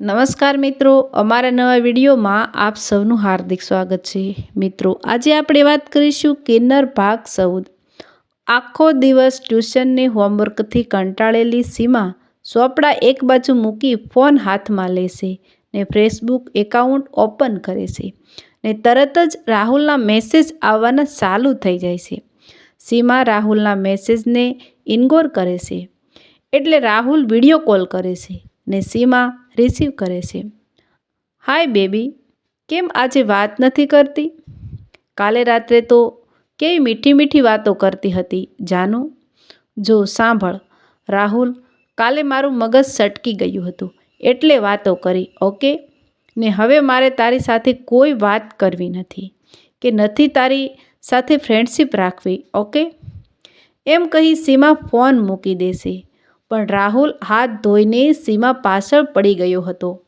નમસ્કાર મિત્રો, અમારા નવા વિડીયોમાં આપ સૌનું હાર્દિક સ્વાગત છે. મિત્રો, આજે આપણે વાત કરીશું કિન્નર ભાગ ચૌદ. આખો દિવસ ટ્યુશનની હોમવર્કથી કંટાળેલી સીમા સોપડા એક બાજુ મૂકી ફોન હાથમાં લેશે ને ફેસબુક એકાઉન્ટ ઓપન કરે છે ને તરત જ રાહુલના મેસેજ આવવાના ચાલુ થઈ જાય છે. સીમા રાહુલના મેસેજને ઇન્ગોર કરે છે. એટલે રાહુલ વીડિયો કોલ કરે છે ને સીમા રિસીવ કરે છે. હાય બેબી કેમ આજે વાત નથી કરતી? કાલે રાત્રે તો કેવી મીઠી મીઠી વાતો કરતી હતી જાનુ જો, સાંભળ. રાહુલ, કાલે મારું મગજ સટકી ગયું હતું, એટલે વાતો કરી ઓકે ને હવે મારે તારી સાથે કોઈ વાત કરવી નથી, કે નથી તારી સાથે ફ્રેન્ડશીપ રાખવી ઓકે એમ કહી સીમા ફોન મૂકી દેશે. પણ રાહુલ હાથ ધોઈને સીમા પાછળ પડી ગયો હતો.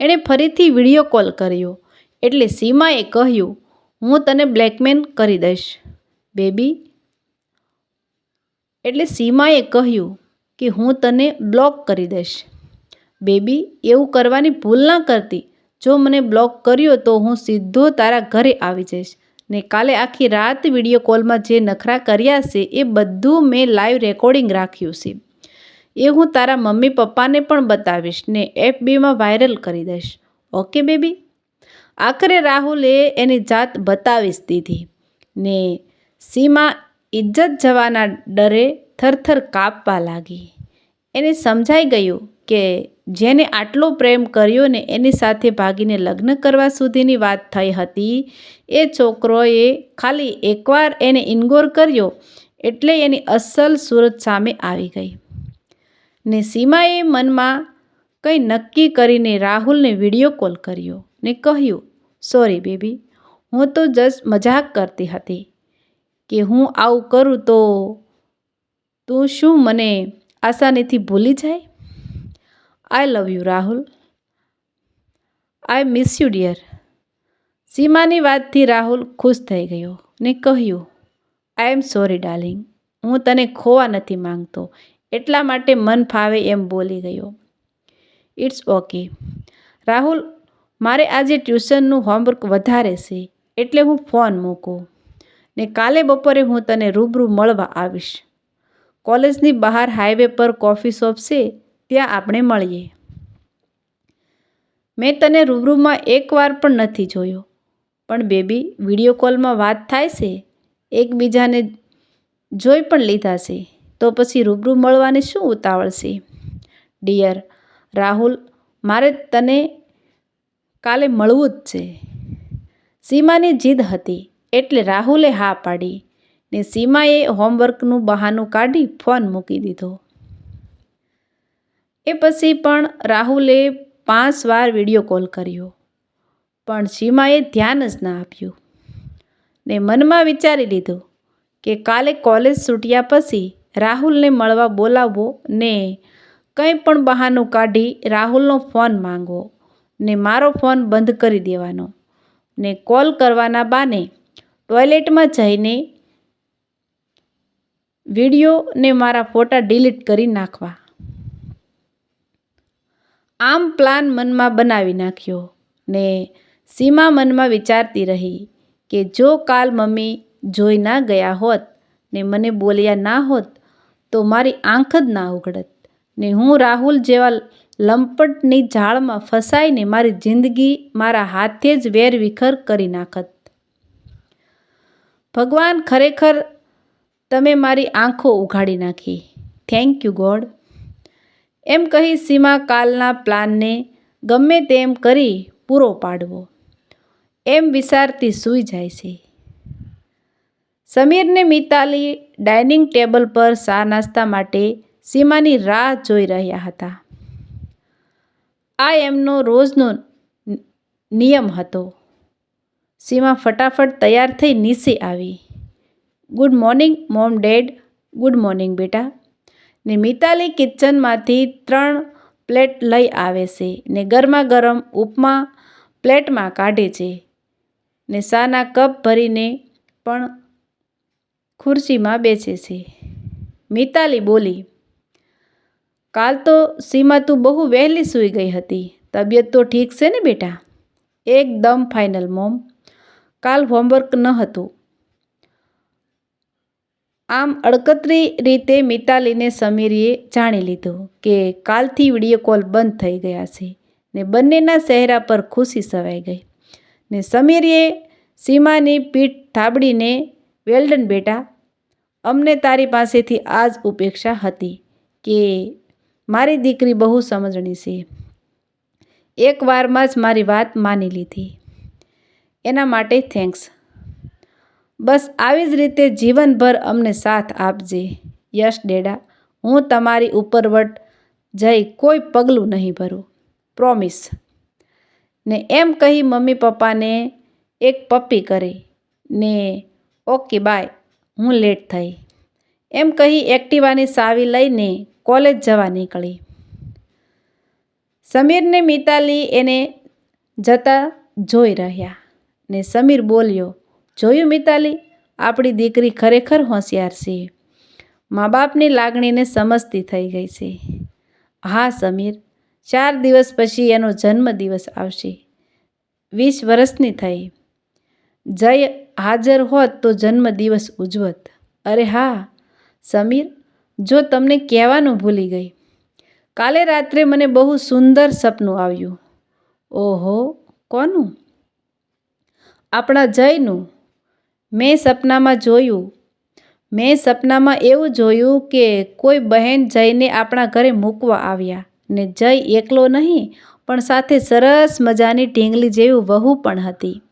એણે ફરીથી વીડિયો કોલ કર્યો. એટલે સીમાએ કહ્યું, હું તને બ્લેકમેલ કરી દઈશ. બેબી? એટલે સીમાએ કહ્યું કે, હું તને બ્લોક કરી દઈશ. બેબી, એવું કરવાની ભૂલ ના કરતી. જો મને બ્લોક કર્યો તો હું સીધો તારા ઘરે આવી જઈશ. ને કાલે આખી રાત વીડિયો કોલમાં જે નખરા કર્યા છે એ બધું મેં લાઈવ રેકોર્ડિંગ રાખ્યું છે. એ હું તારા મમ્મી પપ્પાને પણ બતાવીશ ને એફબીમાં વાયરલ કરી દઈશ. ઓકે બેબી આખરે રાહુલે એની જાત બતાવી જ દીધી. ને સીમા ઇજ્જત જવાના ડરે થરથર કાપવા લાગી. એને સમજાઈ ગયું કે જેને આટલો પ્રેમ કર્યો ને એની સાથે ભાગીને લગ્ન કરવા સુધીની વાત થઈ હતી. એ છોકરોએ ખાલી એકવાર એને ઇન્ગોર કર્યો એટલે એની અસલ સુરત સામે આવી ગઈ. ને સીમાએ મનમાં કંઈ નક્કી કરીને રાહુલને વીડિયો કોલ કર્યો ને કહ્યું, સોરી બેબી, હું તો જસ્ટ મજાક કરતી હતી કે હું આવું કરું તો તું શું મને આસાનીથી ભૂલી જાય? I love you Rahul I miss you dear સીમાની વાતથી રાહુલ ખુશ થઈ ગયો ને કહ્યું આઈ એમ સોરી ડાર્લિંગ હું તને ખોવા નથી માંગતો. એટલા માટે મન ફાવે એમ બોલી ગયો. ઇટ્સ ઓકે રાહુલ, મારે આજે ટ્યુશનનું હોમવર્ક વધારે છે, એટલે હું ફોન મૂકું. ને કાલે બપોરે હું તને રૂબરૂ મળવા આવીશ. કોલેજની બહાર હાઈવે પર કોફી શોપ છે ત્યાં આપણે મળીએ. મેં તને રૂબરૂમાં એકવાર પણ નથી જોયો. પણ બેબી, વીડિયો કોલમાં વાત થાય છે? એકબીજાને જોઈ પણ લીધા છે. તો પછી રૂબરૂ મળવાની શું ઉતાવળ છે? ડિયર રાહુલ, મારે તને કાલે મળવું જ છે. સીમાની જીદ હતી, એટલે રાહુલે હા પાડી ને સીમાએ હોમવર્કનું બહાનું કાઢી ફોન મૂકી દીધો. એ પછી પણ રાહુલે પાંચ વાર વીડિયો કોલ કર્યો, પણ સીમાએ ધ્યાન જ ના આપ્યું. ને મનમાં વિચારી લીધું કે કાલે કોલેજ છૂટ્યા પછી રાહુલને મળવા બોલાવવો ને કંઈ પણ બહાનું કાઢી રાહુલનો ફોન માંગવો ને મારો ફોન બંધ કરી દેવાનો ને કોલ કરવાના બાને ટોયલેટમાં જઈને વીડિયો ને મારા ફોટા ડિલીટ કરી નાખવા. આમ પ્લાન મનમાં બનાવી નાખ્યો ને સીમા મનમાં વિચારતી રહી કે જો કાલ મમ્મી જોઈ ના ગયા હોત ને મને બોલ્યા ના હોત, તો મારી આંખ જ ના ઉઘડત. ને હું રાહુલ જેવા લંપટની જાળમાં ફસાઈને મારી જિંદગી મારા હાથે જ વેરવિખર કરી નાખત. ભગવાન ખરેખર તમે મારી આંખો ઉઘાડી નાખી. થેન્ક યુ ગોડ એમ કહી સીમા કાલના પ્લાનને ગમે તેમ કરી પૂરો પાડવો. એમ વિચારતી સૂઈ જાય છે. સમીરને મિતાલી ડાઇનિંગ ટેબલ પર ચા નાસ્તા માટે સીમાની રાહ જોઈ રહ્યા હતા. આ એમનો રોજનો નિયમ હતો. સીમા ફટાફટ તૈયાર થઈ નીચે આવી. Good morning, mom dad. Good morning બેટા. ને મિતાલી કિચનમાંથી ત્રણ પ્લેટ લઈ આવે છે ને ગરમા ગરમ ઉપમા પ્લેટમાં કાઢે છે ને સાના કપ ભરીને પણ ખુરશીમાં બેસે છે. મિતાલી બોલી, કાલ તો સીમા તું બહુ વહેલી સૂઈ ગઈ હતી. તબિયત તો ઠીક છે ને બેટા? એકદમ ફાઇનલ, મોમ. કાલ હોમવર્ક ન હતું. આમ અડકતરી રીતે મિતાલીને સમીરીએ જાણી લીધું કે કાલથી વીડિયો કોલ બંધ થઈ ગયા છે ને બંનેના ચહેરા પર ખુશી સવાઈ ગઈ. ને સમીરીએ સીમાની પીઠ થાબડીને, વેલ્ડન બેટા, અમને તારી પાસેથી આ જ ઉપેક્ષા હતી કે મારી દીકરી બહુ સમજણી છે. એક વારમાં જ મારી વાત માની લીધી. એના માટે થેન્ક્સ બસ આવી જ રીતે જીવનભર અમને સાથ આપજે. યશ ડેડા, હું તમારી ઉપરવટ જઈ કોઈ પગલું નહીં ભરું. પ્રોમિસ ને એમ કહી મમ્મી પપ્પાને એક પપ્પી કરી. ને, ઓકે, બાય. હું લેટ થઈ. એમ કહી એક્ટિવાની સાવી લઈને કોલેજ જવા નીકળી. સમીરને મિતાલી એને જતા જોઈ રહ્યા. ને સમીર બોલ્યો જોયું મિતાલી? આપણી દીકરી ખરેખર હોશિયાર છે. મા બાપની લાગણીને સમજતી થઈ ગઈ છે. હા, સમીર, ચાર દિવસ પછી એનો જન્મદિવસ આવશે. વીસ વર્ષની થઈ. જય હાજર હોત તો જન્મદિવસ ઉજવત અરે હા, સમીર, જો તમને કહેવાનું ભૂલી ગઈ. કાલે રાત્રે મને બહુ સુંદર સપનું આવ્યું. ઓહો, કોનું? આપણા જયનું. મેં સપનામાં જોયું. મેં સપનામાં એવું જોયું કે કોઈ બહેન જયને આપણા ઘરે મૂકવા આવ્યા ને જય એકલો નહીં, પણ સાથે સરસ મજાની ઢીંગલી જેવી વહુ પણ હતી.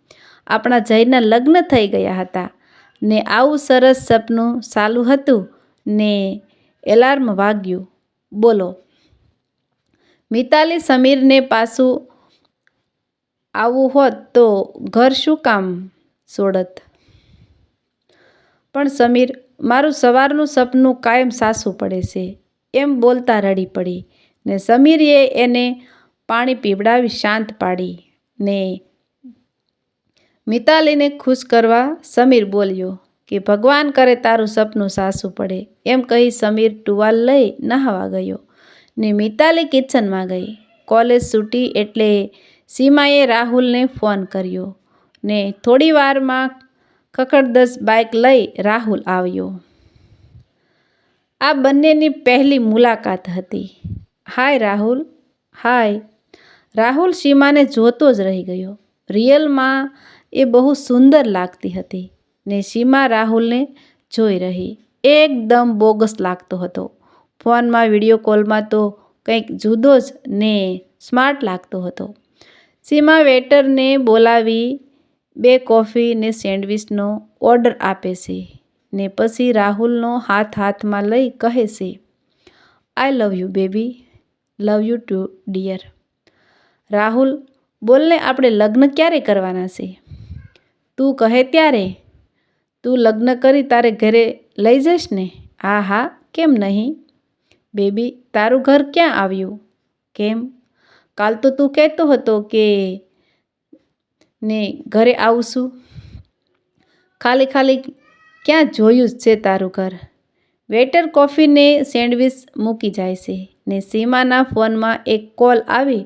આપણા જયના લગ્ન થઈ ગયા હતા ને આવું સરસ સપનું સાલું હતું ને એલાર્મ વાગ્યું. બોલો. મિતાલી સમીરને પાછું આવવું હોત તો ઘર શું કામ? છોડત પણ સમીર, મારું સવારનું સપનું કાયમ સાસું પડે છે. એમ બોલતા રડી પડી ને સમીરે એને પાણી પીવડાવી શાંત પાડી ને મિતાલીને ખુશ કરવા સમીર બોલ્યો કે, ભગવાન કરે તારું સપનું સાસું પડે. એમ કહી સમીર ટુવાલ લઈ નહાવા ગયો ને મિતાલી કિચનમાં ગઈ. કોલેજ છૂટી એટલે સીમાએ રાહુલને ફોન કર્યો ને થોડી વારમાં ખખડદસ બાઇક લઈ રાહુલ આવ્યો. આ બંનેની પહેલી મુલાકાત હતી. હાય રાહુલ હાય. રાહુલ સીમાને જોતો જ રહી ગયો. રિયલમાં એ બહુ સુંદર લાગતી હતી ને સીમા રાહુલને જોઈ રહી. એકદમ બોગસ લાગતો હતો. ફોનમાં વીડિયો કોલમાં તો કંઈક જુદો જ ને સ્માર્ટ લાગતો હતો. સીમા વેટરને બોલાવી બે કોફી ને સેન્ડવિચનો ઓર્ડર આપે છે ને પછી રાહુલનો હાથ હાથમાં લઈ કહે છે I love you baby love you too dear Rahul, બોલને આપણે લગ્ન ક્યારે કરવાના છે? તું કહે ત્યારે? તું લગ્ન કરી તારે ઘરે લઈ જઈશ ને? હા હા, કેમ નહીં? બેબી, તારું ઘર ક્યાં આવ્યું? કેમ? કાલ તો તું કહેતો હતો કે ને ઘરે આવશું. ખાલી ખાલી ક્યાં જોયું જ છે તારું ઘર? વેટર કોફીને સેન્ડવિચ મૂકી જાય છે ને સીમાના ફોનમાં એક કોલ આવી,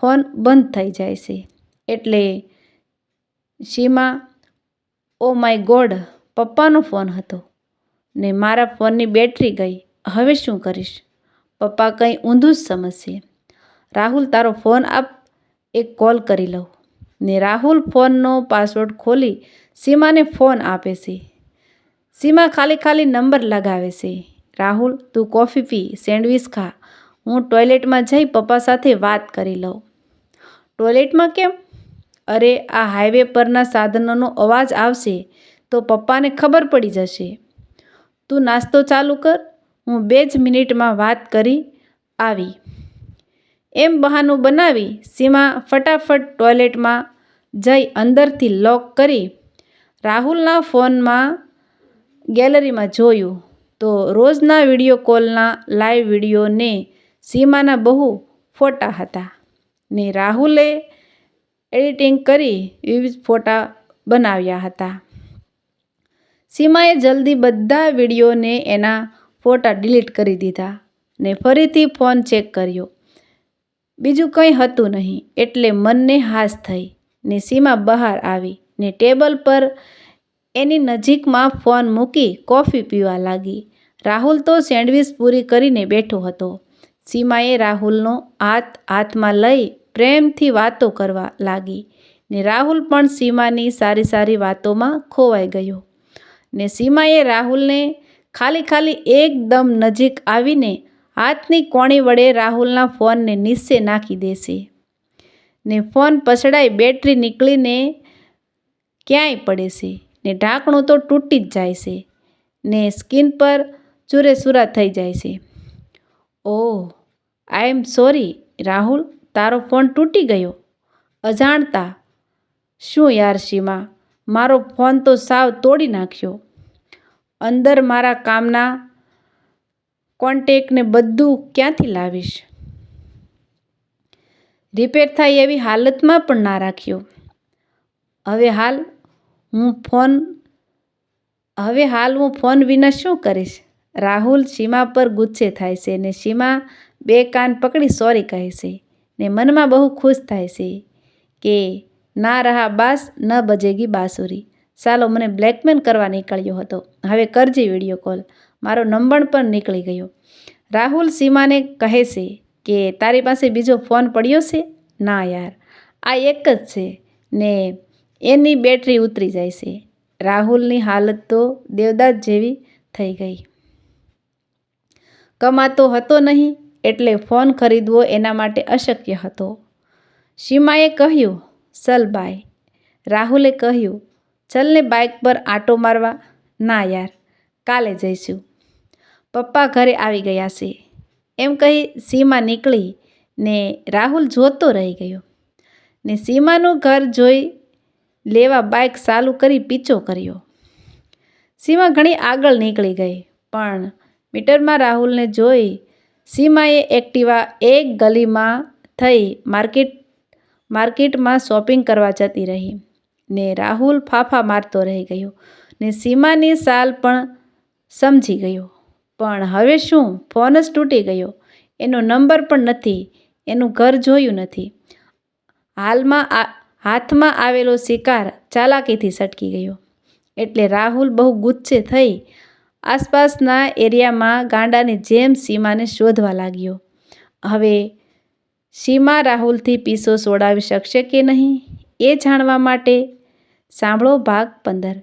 ફોન બંધ થઈ જાય છે. એટલે સીમા, ઓ માય ગોડ, પપ્પાનો ફોન હતો ને મારા ફોનની બેટરી ગઈ. હવે શું કરીશ? પપ્પા કંઈ ઊંધું જ સમજશે. રાહુલ, તારો ફોન આપ, એક કોલ કરી લઉં. ને રાહુલ ફોનનો પાસવર્ડ ખોલી સીમાને ફોન આપે છે. સીમા ખાલી ખાલી નંબર લગાવે છે. રાહુલ, તું કોફી પી, સેન્ડવિચ ખા. હું ટોયલેટમાં જઈ પપ્પા સાથે વાત કરી લઉં. ટોયલેટમાં કેમ? અરે, આ હાઈવે પરના સાધનોનો અવાજ આવશે તો પપ્પાને ખબર પડી જશે. તું નાસ્તો ચાલુ કર. હું બે જ મિનિટમાં વાત કરી આવી. એમ બહાનું બનાવી સીમા ફટાફટ ટોયલેટમાં જઈ અંદરથી લોક કરી રાહુલના ફોનમાં ગેલેરીમાં જોયું તો રોજના વીડિયો કોલના લાઈવ વિડીયોને સીમાના બહુ ફોટા હતા ને રાહુલે એડિટિંગ કરી વિવિધ ફોટા બનાવ્યા હતા. સીમાએ જલ્દી બધા વિડીયોને એના ફોટા ડિલીટ કરી દીધા ને ફરીથી ફોન ચેક કર્યો. બીજું કંઈ હતું નહીં, એટલે મનને હાશ થઈ ને સીમા બહાર આવી ને ટેબલ પર એની નજીકમાં ફોન મૂકી કોફી પીવા લાગી. રાહુલ તો સેન્ડવિચ પૂરી કરીને બેઠો હતો. સીમાએ રાહુલનો હાથ હાથમાં લઈ પ્રેમથી વાતો કરવા લાગી ને રાહુલ પણ સીમાની સારી સારી વાતોમાં ખોવાઈ ગયો. ને સીમાએ રાહુલને ખાલી ખાલી એકદમ નજીક આવીને હાથની કોણી વડે રાહુલના ફોનને નીચે નાખી દેશે ને ફોન પછડાઈ બેટરી નીકળીને ક્યાંય પડે છે ને ઢાંકણું તો તૂટી જ જાય છે ને સ્કિન પર ચૂરેસૂરા થઈ જાય છે. ઓહ આઈ એમ સોરી રાહુલ, તારો ફોન તૂટી ગયો. અજાણતા. શું યાર સીમા? મારો ફોન તો સાવ તોડી નાખ્યો. અંદર મારા કામના કોન્ટેકને બધું ક્યાંથી લાવીશ? રિપેર થાય એવી હાલતમાં પણ ના રાખ્યો. હવે હાલ હું ફોન, હવે હાલ હું ફોન વિના શું કરીશ? રાહુલ સીમા પર ગુસ્સે થાય છે ને સીમા બે કાન પકડી સોરી કહે છે ને મનમાં બહુ ખુશ થાય છે કે ના રહા બાસ, ન બજેગી બાંસુરી. ચાલો મને બ્લેકમેલ કરવા નીકળ્યો હતો. હવે કરજે વીડિયો કોલ. મારો નંબર પણ નીકળી ગયો. રાહુલ સીમાને કહે છે કે, તારી પાસે બીજો ફોન પડ્યો છે? ના યાર, આ એક જ છે ને એની બેટરી ઉતરી જાય છે. રાહુલની હાલત તો દેવદાસ જેવી થઈ ગઈ. કમાતો હતો નહીં એટલે ફોન ખરીદવો એના માટે અશક્ય હતો. સીમાએ કહ્યું, ચલ બાય. રાહુલે કહ્યું, ચલને બાઇક પર આંટો મારવા. ના યાર, કાલે જઈશું. પપ્પા ઘરે આવી ગયા છે. એમ કહી સીમા નીકળી ને રાહુલ જોતો રહી ગયો ને સીમાનું ઘર જોઈ લેવા બાઇક ચાલુ કરી પીછો કર્યો. સીમા ઘણી આગળ નીકળી ગઈ, પણ મીટરમાં રાહુલને જોઈ સીમાએ એક્ટિવા એક ગલીમાં થઈ માર્કેટ, માર્કેટમાં શોપિંગ કરવા જતી રહી ને રાહુલ ફાફા મારતો રહી ગયો ને સીમાની સાલ પણ સમજી ગયો. પણ હવે શું? ફોન જ તૂટી ગયો. એનો નંબર પણ નથી. એનું ઘર જોયું નથી. હાલમાં આ, હાથમાં આવેલો શિકાર ચાલાકીથી સટકી ગયો. એટલે રાહુલ બહુ ગુસ્સે થઈ. આસપાસના એરિયામાં ગાંડાની જેમ સીમાને શોધવા લાગ્યો. હવે સીમા રાહુલથી પીસો સોડાવી શકશે કે નહીં? એ જાણવા માટે સાંભળો ભાગ પંદર.